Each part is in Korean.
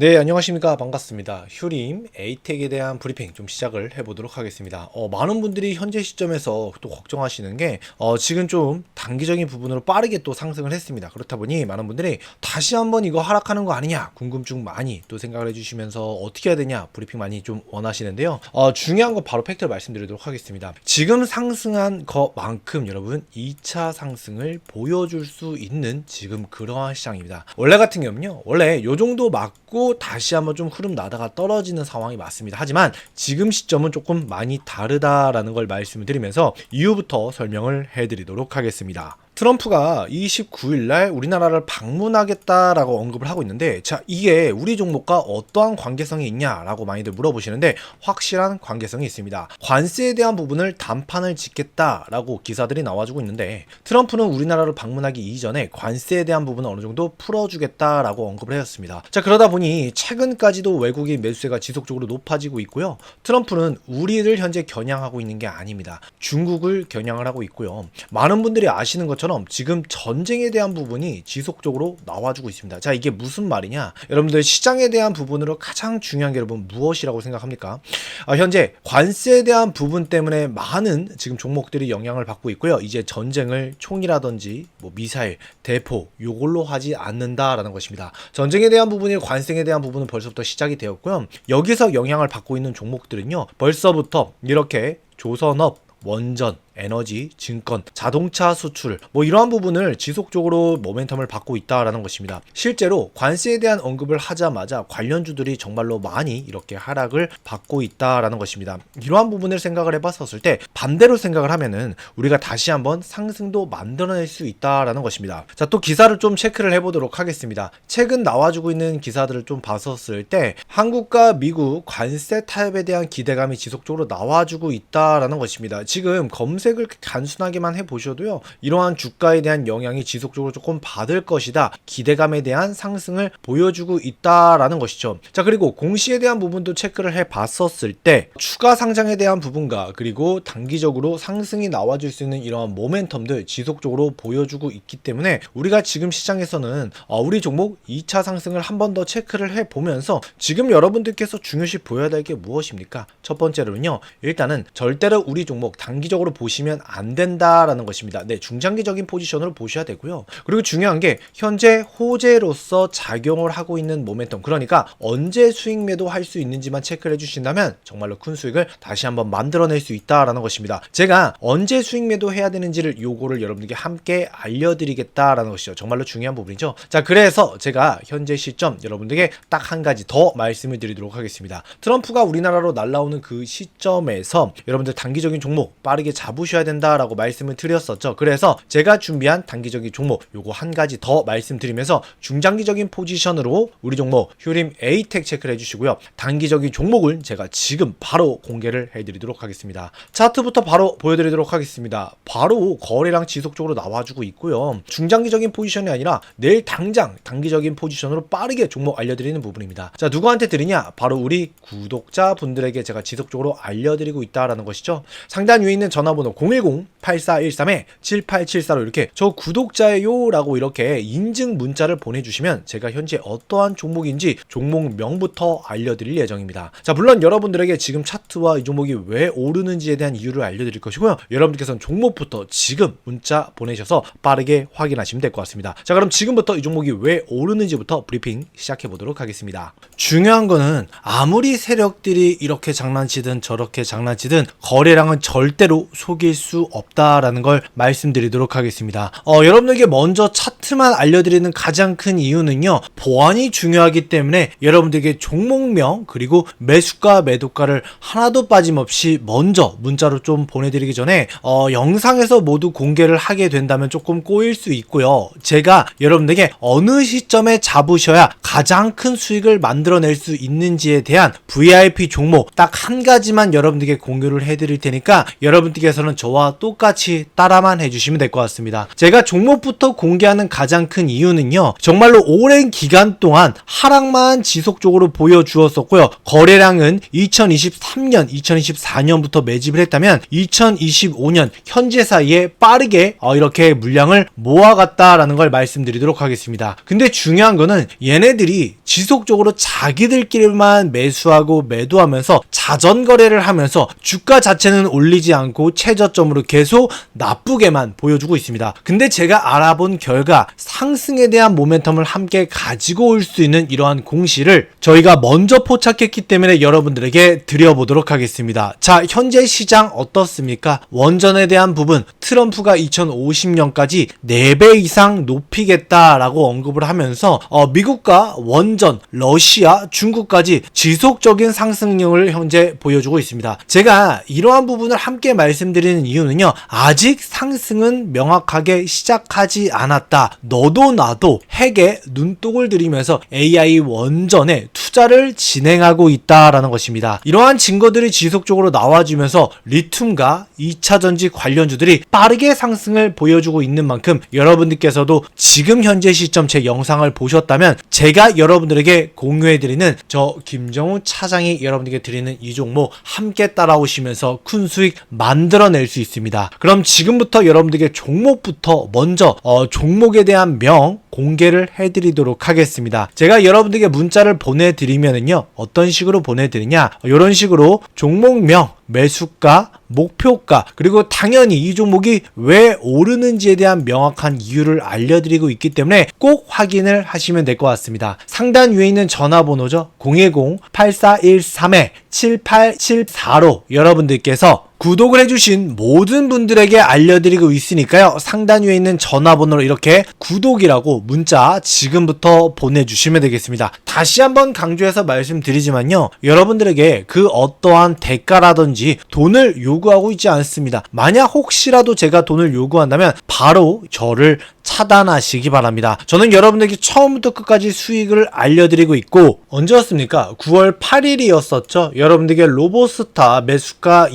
네, 안녕하십니까. 반갑습니다. 휴림 에이텍에 대한 브리핑 좀 시작을 해보도록 하겠습니다. 어, 많은 분들이 현재 시점에서 또 걱정하시는 게, 어, 지금 좀 단기적인 부분으로 빠르게 또 상승을 했습니다. 그렇다 보니 많은 분들이 다시 한번 이거 하락하는 거 아니냐, 궁금증 많이 또 생각을 해주시면서 어떻게 해야 되냐, 브리핑 많이 좀 원하시는데요. 어, 중요한 거 바로 팩트를 말씀드리도록 하겠습니다. 지금 상승한 것만큼 여러분 2차 상승을 보여줄 수 있는 지금 그러한 시장입니다. 원래 같은 경우는요, 원래 요 정도 맞고 다시 한번 좀 흐름 나다가 떨어지는 상황이 맞습니다. 하지만 지금 시점은 조금 많이 다르다라는 걸 말씀을 드리면서 이후부터 설명을 해드리도록 하겠습니다. 트럼프가 29일 날 우리나라를 방문하겠다라고 언급을 하고 있는데 자 이게 우리 종목과 어떠한 관계성이 있냐라고 많이들 물어보시는데 확실한 관계성이 있습니다. 관세에 대한 부분을 단판을 짓겠다라고 기사들이 나와주고 있는데 트럼프는 우리나라를 방문하기 이전에 관세에 대한 부분을 어느 정도 풀어주겠다라고 언급을 했습니다. 자 그러다 보니 최근까지도 외국인 매수세가 지속적으로 높아지고 있고요. 트럼프는 우리를 현재 겨냥하고 있는 게 아닙니다. 중국을 겨냥을 하고 있고요. 많은 분들이 아시는 것처럼 지금 전쟁에 대한 부분이 지속적으로 나와주고 있습니다. 자, 이게 무슨 말이냐? 여러분들 시장에 대한 부분으로 가장 중요한 게 여러분 무엇이라고 생각합니까? 아, 현재 관세에 대한 부분 때문에 많은 지금 종목들이 영향을 받고 있고요. 이제 전쟁을 총이라든지 뭐 미사일, 대포 요걸로 하지 않는다라는 것입니다. 전쟁에 대한 부분이 관세에 대한 부분은 벌써부터 시작이 되었고요. 여기서 영향을 받고 있는 종목들은요. 벌써부터 이렇게 조선업, 원전, 에너지, 증권, 자동차 수출 뭐 이러한 부분을 지속적으로 모멘텀을 받고 있다라는 것입니다. 실제로 관세에 대한 언급을 하자마자 관련주들이 정말로 많이 이렇게 하락을 받고 있다라는 것입니다. 이러한 부분을 생각을 해봤었을 때 반대로 생각을 하면은 우리가 다시 한번 상승도 만들어낼 수 있다라는 것입니다. 자, 또 기사를 좀 체크를 해보도록 하겠습니다. 최근 나와주고 있는 기사들을 좀 봤었을 때 한국과 미국 관세 타협에 대한 기대감이 지속적으로 나와주고 있다라는 것입니다. 지금 검색 검색을 단순하게만 해보셔도요, 이러한 주가에 대한 영향이 지속적으로 조금 받을 것이다. 기대감에 대한 상승을 보여주고 있다라는 것이죠. 자, 그리고 공시에 대한 부분도 체크를 해 봤었을 때, 추가 상장에 대한 부분과 그리고 단기적으로 상승이 나와줄 수 있는 이러한 모멘텀들 지속적으로 보여주고 있기 때문에 우리가 지금 시장에서는 어, 우리 종목 2차 상승을 한 번 더 체크를 해 보면서 지금 여러분들께서 중요시 보여야 될 게 무엇입니까? 첫 번째로는요, 일단은 절대로 우리 종목 단기적으로 보시 보시면 안 된다라는 것입니다. 네, 중장기적인 포지션으로 보셔야 되고요. 그리고 중요한 게 현재 호재로서 작용을 하고 있는 모멘텀. 그러니까 언제 수익 매도 할 수 있는지만 체크를 해 주신다면 정말로 큰 수익을 다시 한번 만들어낼 수 있다라는 것입니다. 제가 언제 수익 매도 해야 되는지를 요거를 여러분들께 함께 알려드리겠다라는 것이죠. 정말로 중요한 부분이죠. 자, 그래서 제가 현재 시점 여러분들에게 딱 한 가지 더 말씀을 드리도록 하겠습니다. 트럼프가 우리나라로 날라오는 그 시점에서 여러분들 단기적인 종목 빠르게 잡으 보셔야 된다라고 말씀을 드렸었죠. 그래서 제가 준비한 단기적인 종목 요거 한 가지 더 말씀드리면서 중장기적인 포지션으로 우리 종목 휴림 에이텍 체크를 해주시고요. 단기적인 종목을 제가 지금 바로 공개를 해드리도록 하겠습니다. 차트부터 바로 보여드리도록 하겠습니다. 바로 거래량 지속적으로 나와주고 있고요. 중장기적인 포지션이 아니라 내일 당장 단기적인 포지션으로 빠르게 종목 알려드리는 부분입니다. 자 누구한테 드리냐? 바로 우리 구독자 분들에게 제가 지속적으로 알려드리고 있다라는 것이죠. 상단 위에 있는 전화번호 010-8413-7874로 이렇게 저 구독자예요 라고 이렇게 인증 문자를 보내주시면 제가 현재 어떠한 종목인지 종목명부터 알려드릴 예정입니다. 자 물론 여러분들에게 지금 차트와 이 종목이 왜 오르는지에 대한 이유를 알려드릴 것이고요. 여러분들께서는 종목부터 지금 문자 보내셔서 빠르게 확인하시면 될 것 같습니다. 자 그럼 지금부터 이 종목이 왜 오르는지부터 브리핑 시작해 보도록 하겠습니다. 중요한 거는 아무리 세력들이 이렇게 장난치든 저렇게 장난치든 거래량은 절대로 속이 숨길 수 없다라는 걸 말씀드리도록 하겠습니다. 어, 여러분에게 먼저 차트만 알려드리는 가장 큰 이유는요. 보안이 중요하기 때문에 여러분들에게 종목명 그리고 매수가 매도가를 하나도 빠짐없이 먼저 문자로 좀 보내드리기 전에 어, 영상에서 모두 공개를 하게 된다면 조금 꼬일 수 있고요. 제가 여러분들에게 어느 시점에 잡으셔야 가장 큰 수익을 만들어낼 수 있는지에 대한 VIP 종목 딱 한 가지만 여러분들에게 공유를 해드릴 테니까 여러분들께서는 대해서는 저와 똑같이 따라만 해주시면 될 것 같습니다. 제가 종목부터 공개하는 가장 큰 이유는요. 정말로 오랜 기간 동안 하락만 지속적으로 보여주었었고요. 거래량은 2023년, 2024년부터 매집을 했다면 2025년 현재 사이에 빠르게 어, 이렇게 물량을 모아갔다라는 걸 말씀드리도록 하겠습니다. 근데 중요한 거는 얘네들이 지속적으로 자기들끼리만 매수하고 매도하면서 자전 거래를 하면서 주가 자체는 올리지 않고 최저점으로 계속 나쁘게만 보여주고 있습니다. 근데 제가 알아본 결과 상승에 대한 모멘텀을 함께 가지고 올 수 있는 이러한 공시를 저희가 먼저 포착했기 때문에 여러분들에게 드려보도록 하겠습니다. 자, 현재 시장 어떻습니까? 원전에 대한 부분 트럼프가 2050년까지 4배 이상 높이겠다라고 언급을 하면서 어, 미국과 원전, 러시아, 중국까지 지속적인 상승력을 현재 보여주고 있습니다. 제가 이러한 부분을 함께 말씀드 리는 이유는요. 아직 상승은 명확하게 시작하지 않았다. 너도 나도 핵에 눈독을 들이면서 AI 원전에 투자를 진행하고 있다라는 것입니다. 이러한 증거들이 지속적으로 나와주면서 리튬과 2차 전지 관련주들이 빠르게 상승을 보여주고 있는 만큼 여러분들께서도 지금 현재 시점 제 영상을 보셨다면 제가 여러분들에게 공유해드리는 저 김정우 차장이 여러분들에게 드리는 이 종목 함께 따라오시면서 큰 수익 만들어낼 수 있습니다. 그럼 지금부터 여러분들에게 종목부터 먼저 어, 종목에 대한 명 공개를 해드리도록 하겠습니다. 제가 여러분들에게 문자를 보내드리 면은요 어떤 식으로 보내드리냐 이런 식으로 종목명 매수가, 목표가, 그리고 당연히 이 종목이 왜 오르는지에 대한 명확한 이유를 알려드리고 있기 때문에 꼭 확인을 하시면 될 것 같습니다. 상단 위에 있는 전화번호죠. 010-8413-7874로 여러분들께서 구독을 해주신 모든 분들에게 알려드리고 있으니까요. 상단 위에 있는 전화번호로 이렇게 구독이라고 문자 지금부터 보내주시면 되겠습니다. 다시 한번 강조해서 말씀드리지만요. 여러분들에게 그 어떠한 대가라든지 돈을 요구하고 있지 않습니다. 만약 혹시라도 제가 돈을 요구한다면 바로 저를 차단하시기 바랍니다. 저는 여러분들에게 처음부터 끝까지 수익을 알려드리고 있고 언제였습니까? 9월 8일이었었죠. 여러분들에게 로보스타 매수가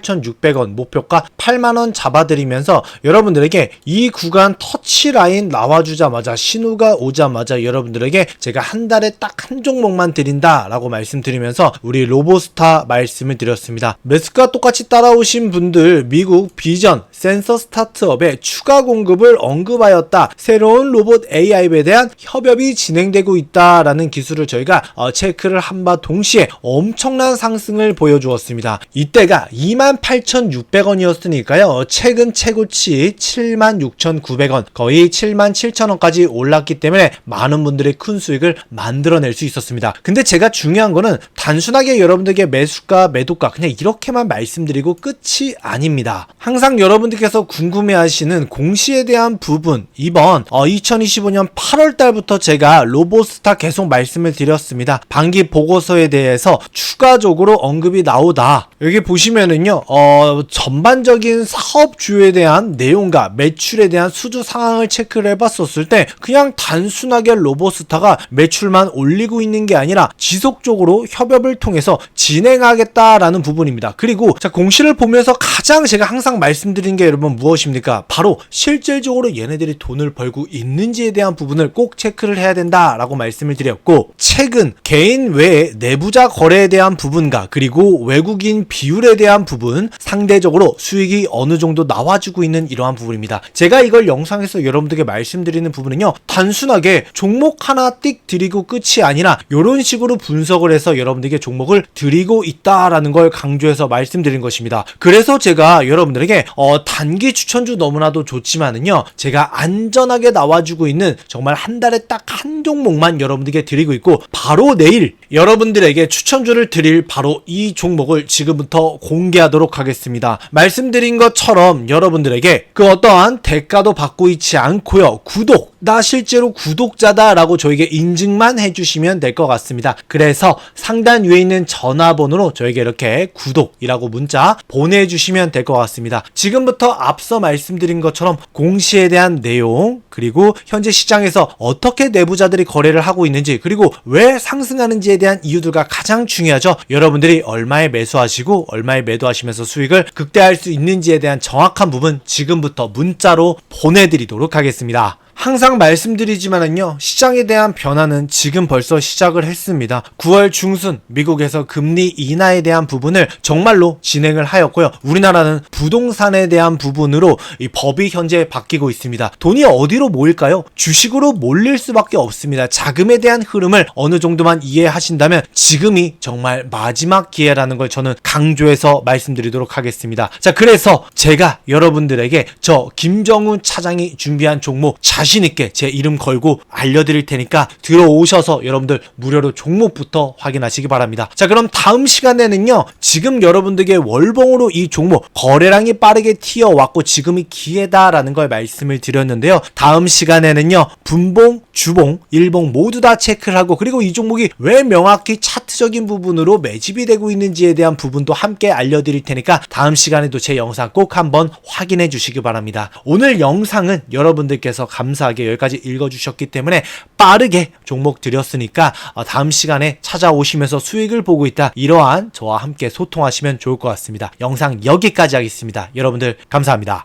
28,600원 목표가 8만원 잡아드리면서 여러분들에게 이 구간 터치라인 나와주자마자 신호가 오자마자 여러분들에게 제가 한 달에 딱 한 종목만 드린다 라고 말씀드리면서 우리 로보스타 말씀을 드렸습니다. 매수가 똑같이 따라오신 분들 미국 비전 센서 스타트업에 추가 공급을 언급하였다. 새로운 로봇 AI에 대한 협업이 진행되고 있다라는 기술을 저희가 어, 체크를 한 바 동시에 엄청난 상승을 보여주었습니다. 이때가 28,600원이었으니까요. 최근 최고치 76,900원 거의 77,000원까지 올랐기 때문에 많은 분들의 큰 수익을 만들어낼 수 있었습니다. 근데 제가 중요한 거는 단순하게 여러분들에게 매수가 매도가 그냥 이렇게만 말씀드리고 끝이 아닙니다. 항상 여러분들께서 궁금해하시는 공시에 대한 부분 이번 어, 2025년 8월 달부터 제가 로보스타 계속 말씀을 드렸습니다. 반기 보고서에 대해서 추가적으로 언급이 나오다. 여기 보시면은요, 어, 전반적인 사업 주에 대한 내용과 매출에 대한 수주 상황을 체크를 해봤었을 때 그냥 단순하게 로보스타가 매출만 올리고 있는 게 아니라 지속적으로 협업을 통해서 진행하겠다라는 부분입니다. 그리고 자 공시를 보면서 가장 제가 항상 말씀드린 게 여러분 무엇입니까? 바로 실질적으로 얘네들이 돈을 벌고 있는지에 대한 부분을 꼭 체크를 해야 된다라고 말씀을 드렸고 최근 개인 외에 내부자 거래에 대한 부분과 그리고 외국인 비율에 대한 부분 상대적으로 수익이 어느 정도 나와주고 있는 이러한 부분입니다. 제가 이걸 영상에서 여러분들에게 말씀드리는 부분은요 단순하게 종목 하나 띡 드리고 끝이 아니라 이런 식으로 분석을 해서 여러분들에게 종목을 드리고 있다라는 걸 강조해서 말씀드린 것입니다. 그래서 제가 여러분들에게 어, 단기 추천주 너무나도 좋지만은요 제가 안전하게 나와주고 있는 정말 한 달에 딱 한 종목만 여러분들에게 드리고 있고 바로 내일 여러분들에게 추천주를 드릴 바로 이 종목을 지금부터 공개하도록 하겠습니다. 말씀드린 것처럼 여러분들에게 그 어떠한 대가도 받고 있지 않고요. 구독, 나 실제로 구독자다라고 저에게 인증만 해주시면 될 것 같습니다. 그래서 상단 위에 있는 전화번호로 저에게 이렇게 구독이라고 문자 보내주시면 될 것 같습니다. 지금부터 앞서 말씀드린 것처럼 공시에 대한 내용 그리고 현재 시장에서 어떻게 내부자들이 거래를 하고 있는지 그리고 왜 상승하는지에 대한 이유들과 가장 중요하죠. 여러분들이 얼마에 매수하시고 얼마에 매도하시면 오시면서 수익을 극대화할 수 있는지에 대한 정확한 부분 지금부터 문자로 보내드리도록 하겠습니다. 항상 말씀드리지만은요, 시장에 대한 변화는 지금 벌써 시작을 했습니다. 9월 중순 미국에서 금리 인하에 대한 부분을 정말로 진행을 하였고요. 우리나라는 부동산에 대한 부분으로 이 법이 현재 바뀌고 있습니다. 돈이 어디로 모일까요? 주식으로 몰릴 수밖에 없습니다. 자금에 대한 흐름을 어느 정도만 이해하신다면 지금이 정말 마지막 기회라는 걸 저는 강조해서 말씀드리도록 하겠습니다. 자, 그래서 제가 여러분들에게 저 김정훈 차장이 준비한 종목 있게 제 이름 걸고 알려드릴 테니까 들어오셔서 여러분들 무료로 종목부터 확인하시기 바랍니다. 자, 그럼 다음 시간에는요, 지금 여러분들에게 월봉으로 이 종목 거래량이 빠르게 튀어왔고 지금이 기회다라는 걸 말씀을 드렸는데요. 다음 시간에는요, 분봉, 주봉, 일봉 모두 다 체크를 하고 그리고 이 종목이 왜 명확히 차트적인 부분으로 매집이 되고 있는지에 대한 부분도 함께 알려드릴 테니까 다음 시간에도 제 영상 꼭 한번 확인해 주시기 바랍니다. 오늘 영상은 여러분들께서 감사 하게 여기까지 읽어주셨기 때문에 빠르게 종목 드렸으니까 어, 다음 시간에 찾아오시면서 수익을 보고 있다. 이러한 저와 함께 소통하시면 좋을 것 같습니다. 영상 여기까지 하겠습니다. 여러분들 감사합니다.